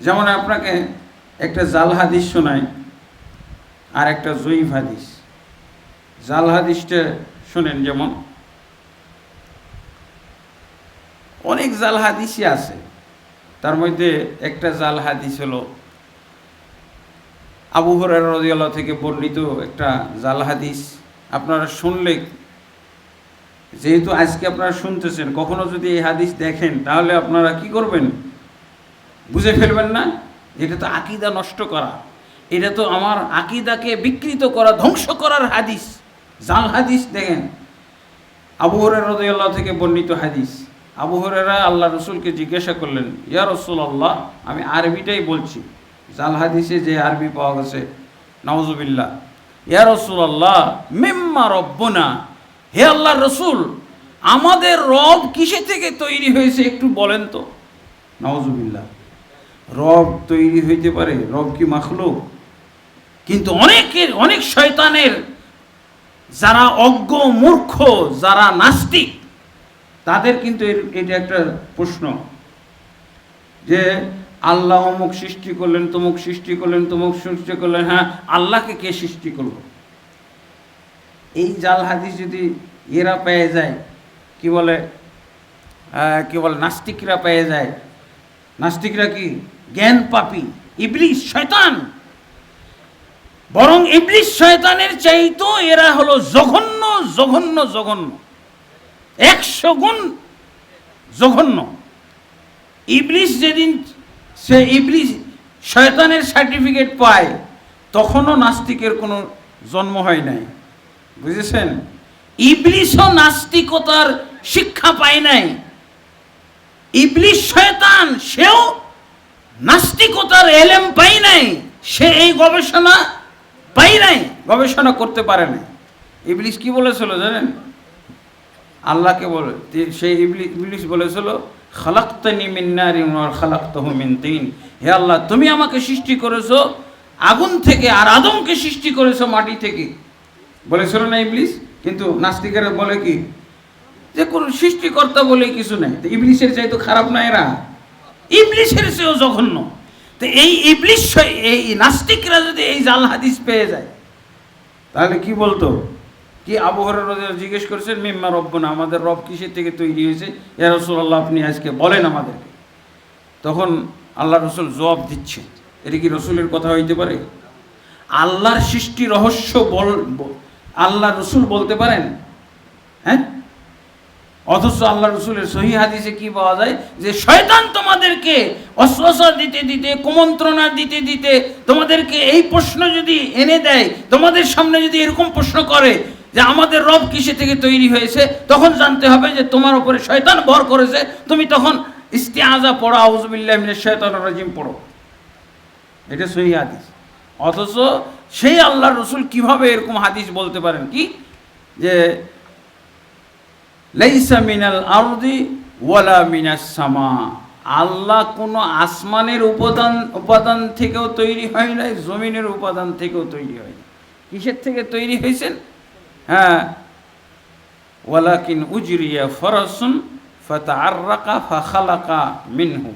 যেমন আপনাকে একটা জাল হাদিস শোনায় আর একটা জয়ীফ হাদিস। জাল হাদিসটা শোনেন যেমন, অনেক জাল হাদিসই আছে, তার মধ্যে একটা জাল হাদিস হলো, আবু হরার রদিয়াল্লাহ থেকে বর্ণিত একটা জাল হাদিস। আপনারা শুনলে, যেহেতু আজকে আপনারা শুনতেছেন, কখনো যদি এই হাদিস দেখেন, তাহলে আপনারা কি করবেন? বুঝে ফেলবেন না? এটা তো আকিদা নষ্ট করা। এটা তো আমার আকিদাকে বিকৃত করা, ধ্বংস করার হাদিস। জাল হাদিস দেখেন। আবু হরের রদুল্লাহ থেকে বর্ণিত হাদিস। আবু হরেরা আল্লাহ রসুলকে জিজ্ঞাসা করলেন, ইয়া রসুল আল্লাহ আমি আরবিটাই বলছি। জাল হাদিসে যে আরবি পাওয়া গেছে নওয়াজুবিল্লাহ ইয়া রসুল আল্লাহ মেম্মা রব্বনা। হে আল্লাহ রসুল, আমাদের রব কিসে থেকে তৈরি হয়েছে একটু বলেন তো? নওয়াজুবিল্লাহ রব তৈরি হইতে পারে, রব কি মাখলুক? কিন্তু অনেকের, অনেক শয়তানের যারা অজ্ঞ, মূর্খ, যারা নাস্তিক, তাদের কিন্তু এটা একটা প্রশ্ন যে, আল্লাহ অমুক সৃষ্টি করলেন, তমুক সৃষ্টি করলেন, তমুক সৃষ্টি করলেন হ্যাঁ আল্লাহকে কে সৃষ্টি করল? এই জাল হাদিস যদি এরা পেয়ে যায়, কি বলে কি বলে, নাস্তিকরা পেয়ে যায় নাস্তিকরা কি? জ্ঞান পাপি। ইবলিশ শয়তান। বরং ইবলিশ শয়তানের চাইতো এরা হলো জঘন্য জঘন্য জঘন্য। একশো গুণ জঘন্য। ইবলিশ যেদিন সে ইবলিশ শয়তানের সার্টিফিকেট পায়, তখনও নাস্তিকের কোনো জন্ম হয় নাই। বুঝেছেন? ইবলিশও নাস্তিকতার শিক্ষা পায় নাই। ইবলিশ শয়তান সেও নাস্তিকতার এলেম পাই নাই, সে এই গবেষণা পাই নাই, গবেষণা করতে পারে নাই। ইবলিশ কি বলেছিল জানেন? আল্লাহকে বলে সেই ইবলি- ইবলিশ বলেছিল, খালাক্তানি মিন্নারি আর খালাক্তাহু মিন তিন। হে আল্লাহ, তুমি আমাকে সৃষ্টি করেছ, আগুন থেকে আর আদমকে সৃষ্টি করেছ মাটি থেকে। বলেছিল না ইবলিশ? কিন্তু নাস্তিকেরা বলে কি যে কোনো সৃষ্টিকর্তা বলে কিছু নাই। তো ইবলিশের চাই তো খারাপ না এরা। ইবলিশের চেয়েও জঘন্য। তো এই ইবলিশ এই নাস্তিকরা যদি এই জাল হাদিস পেয়ে যায়, তাহলে কি বলতো? কি আবহাওয়ার জিজ্ঞেস করেছেন, মিম্মা রব রব্বনা, আমাদের রব কিসের থেকে তৈরি হয়েছে? ইয়া রসুল্লাহ আপনি আজকে বলেন আমাদেরকে। তখন আল্লাহ রসুল জবাব দিচ্ছে এটা কি রসুলের কথা হইতে পারে? আল্লাহর সৃষ্টি রহস্য বল আল্লাহ রসুল বলতে পারেন? হ্যাঁ? অথচ আল্লাহ রসুলের সহি হাদিসে কি পাওয়া যায়? যে শয়তান তোমাদেরকে অশ্বাসা দিতে দিতে, কুমন্ত্রণা দিতে দিতে তোমাদেরকে এই প্রশ্ন যদি এনে দেয়, তোমাদের সামনে যদি এরকম প্রশ্ন করে যে আমাদের রব কিসে থেকে তৈরি হয়েছে, তখন জানতে হবে যে তোমার উপরে শয়তান ভর করেছে। তুমি তখন ইস্তিয়াজা পড়ো আউজবিল্লাহ মিনের শয়তান রাজিম পড়ো। এটা সহি হাদিস। অথচ সেই আল্লাহ রসুল কীভাবে এরকম হাদিস বলতে পারেন কি? যে লাইসা মিনাল আরদি ওয়ালা মিনাস সামা। আল্লাহ কোনো আসমানের উপাদান উপাদান থেকেও তৈরি হয় নাই, জমিনের উপাদান থেকেও তৈরি হয় কিসের থেকে তৈরি হয়েছেন? হ্যাঁ। ওয়ালাকিন উজরিয়া ফরাসুন ফরসুন ফা খালাকা মিনহু।